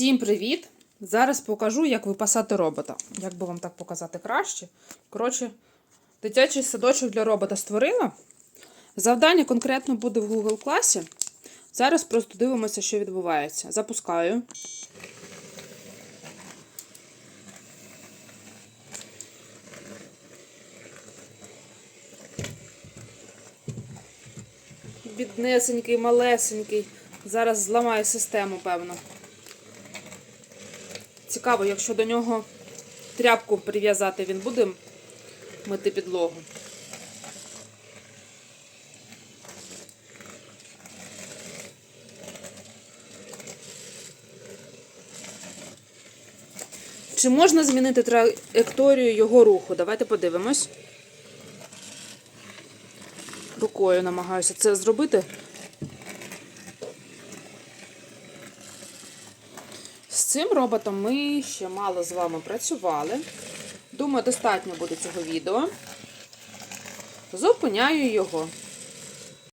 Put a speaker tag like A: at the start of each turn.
A: Всім привіт! Зараз покажу, як випасати робота. Як би вам так показати краще. Коротше, дитячий садочок для робота створила. Завдання конкретно буде в Google класі. Зараз просто дивимося, що відбувається. Запускаю. Біднесенький, малесенький. Зараз зламає систему, певно. Цікаво, якщо до нього тряпку прив'язати, він буде мити підлогу. Чи можна змінити траєкторію його руху? Давайте подивимось. Рукою намагаюся це зробити. Цим роботом ми ще мало з вами працювали. Думаю, достатньо буде цього відео. Зупиняю його.